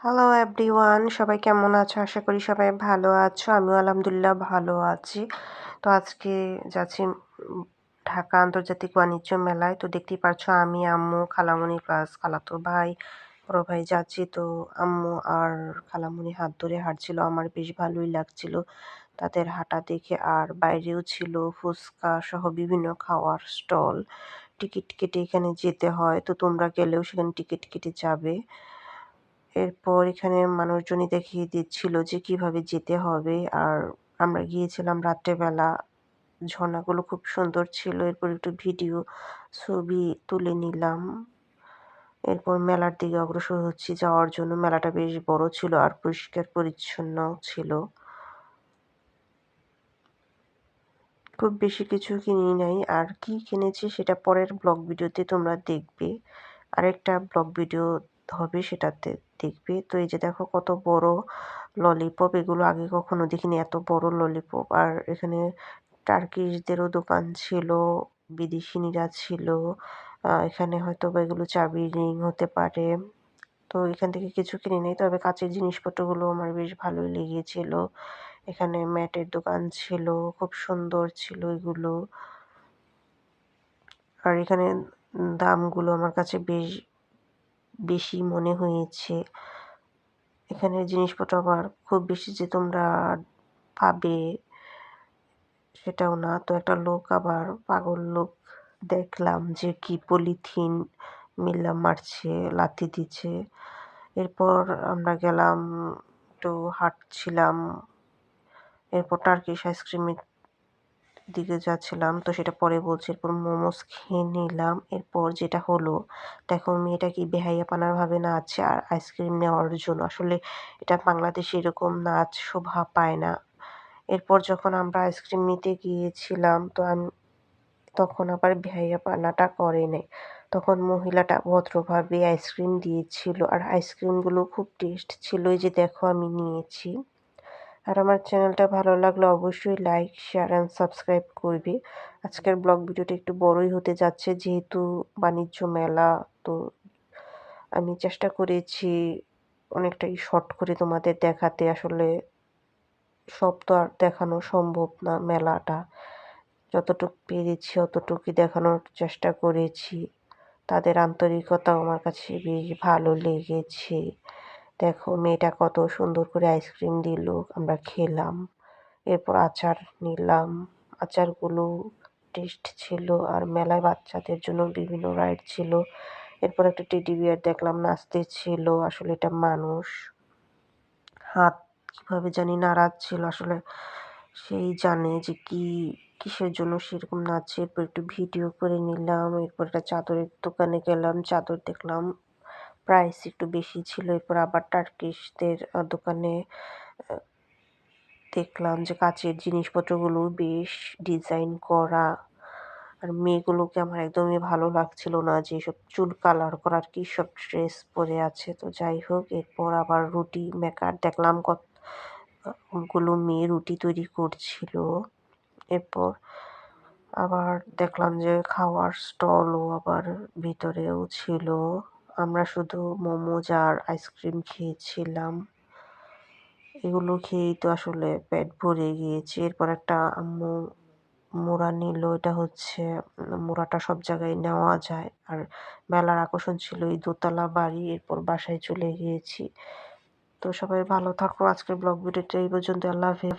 Hello everyone সবাই কেমন আছো? আশা করি সবাই ভালো আছো। আমিও আলহামদুলিল্লাহ ভালো আছি। তো আজকে যাচ্ছি ঢাকা আন্তর্জাতিক বাণিজ্য মেলায়। তো দেখতেই পারছ, আমি, আম্মু খালামণি প্লাস খালাতো ভাই, বড় ভাই যাচ্ছি। তো আম্মু আর খালামণি হাত ধরে হাঁটছিল। আমার বেশ ভালোই লাগছিল তাদের হাঁটা দেখে। আর বাইরেও ছিল ফুচকা সহ বিভিন্ন খাওয়ার স্টল। টিকিট কেটে এখানে যেতে হয়। তো তোমরা গেলেও সেখানে টিকিট কেটে যাবে। এরপর এখানে মানুষজনই দেখিয়ে দিচ্ছিল যে কীভাবে যেতে হবে। আর আমরা গিয়েছিলাম রাত্রেবেলা। ঝর্ণাগুলো খুব সুন্দর ছিল। এরপর একটু ভিডিও, ছবি তুলে নিলাম। এরপর মেলার দিকে অগ্রসর হচ্ছি। যাওয়ার জন্য মেলাটা বেশ বড় ছিল আর পরিষ্কার পরিচ্ছন্ন ছিল। খুব বেশি কিছু কিনি নাই। আর কি কিনেছি সেটা পরের ব্লগ ভিডিওতে তোমরা দেখবে। আরেকটা ব্লগ ভিডিও হবে, সেটাতে দেখবে। তো এই যে দেখো কত বড় ললিপপ এগুলো আগে কখনো দেখিনি, এত বড় ললিপপ আর এখানে টার্কিশদেরও দোকান ছিল, বিদেশিনীরা ছিল এখানে হয়তো বা এগুলো চাবি রিং হতে পারে। তো এখান থেকে কিছু কিনে নেই, তবে কাঁচের জিনিসপত্রগুলো আমার বেশ ভালোই লেগেছিল। এখানে ম্যাটের দোকান ছিল, খুব সুন্দর ছিল এগুলো। আর এখানে দামগুলো আমার কাছে বেশ বেশি মনে হয়েছে। এখানে জিনিসপত্র আবার খুব বেশি যে তোমরা পাবে সেটাও না। তো একটা লোক আবার পাগল লোক দেখলাম যে কি পলিথিন মিল্লা মারছে, লাথি দিচ্ছে। এরপর আমরা গেলাম, একটু হাঁটছিলাম। এরপর টার্কিশ আইসক্রিমের দিকে যাচ্ছিলাম। তো সেটা পরে বলছি, এরপর মোমোস খেয়ে নিলাম। এরপর যেটা হলো, দেখো মেয়েটা কি বেহাইয়া পানার ভাবে নাচছে আর আইসক্রিম নেওয়ার জন্য। আসলে এটা বাংলাদেশে এরকম নাচ শোভা পায় না। এরপর যখন আমরা আইসক্রিম নিতে গিয়েছিলাম, তো আমি তখন আবার বেহাইয়া পানাটা করে নেই তখন মহিলাটা ভদ্রভাবে আইসক্রিম দিয়েছিল আর আইসক্রিমগুলো খুব টেস্ট ছিল। এই যে দেখো আমি নিয়েছি। আর আমার চ্যানেলটা ভালো লাগলে অবশ্যই লাইক, শেয়ার অ্যান্ড সাবস্ক্রাইব করবে। আজকের ব্লগ ভিডিওটা একটু বড়ই হতে যাচ্ছে, যেহেতু বাণিজ্য মেলা, তো আমি চেষ্টা করেছি অনেকটাই শর্ট করে তোমাদের দেখাতে। আসলে সব তো আর দেখানো সম্ভব না মেলাটা। যতটুকু পেরেছি অতটুকুই দেখানোর চেষ্টা করেছি। তাদের আন্তরিকতাও আমার কাছে বেশ ভালো লেগেছে। দেখো, মেয়েটা কত সুন্দর করে আইসক্রিম দিল, আমরা খেলাম। এরপর আচার নিলাম। আচারগুলো টেস্ট ছিল আর মেলায় বাচ্চাদের জন্য বিভিন্ন রাইড ছিল। এরপর একটা টেডি বিয়ার দেখলাম, নাচতে ছিল, আসলে এটা মানুষ। হাত কীভাবে জানি নাড়াচ্ছিল, আসলে সেই জানে যে কি, কিসের জন্য সেরকম নাচছে। এরপর একটু ভিডিও করে নিলাম, এরপর একটা চাদরের দোকানে গেলাম, চাদর দেখলাম প্রাইস একটু বেশি ছিল। এরপর আবার টার্কিশদের দোকানে দেখলাম যে কাচের জিনিসপত্রগুলো বেশ ডিজাইন করা। আর মেয়েগুলোকে আমার একদমই ভালো লাগছিল না যে সব চুল কালার করার কি সব ড্রেস পরে আছে। তো যাই হোক, এরপর আবার রুটি মেকার দেখলাম কতগুলো মেয়ে রুটি তৈরি করছিল। এরপর আবার দেখলাম যে খাওয়ার স্টলও আবার ভিতরেও ছিল। আমরা শুধু মোমোজ আর আইসক্রিম খেয়েছিলাম। এগুলো খেয়েই তো আসলে পেট ভরে গিয়েছে। এরপর একটা আম্মু, মোড়া নিল। এটা হচ্ছে মোড়াটা সব জায়গায় নেওয়া যায়। আর মেলার আকর্ষণ ছিল এই দোতলা বাড়ি, এরপর বাসায় চলে গিয়েছি। তো সবাই ভালো থাকো। আজকের ব্লগ ভিডিওটা এই পর্যন্ত। আল্লাহ হাফেজ।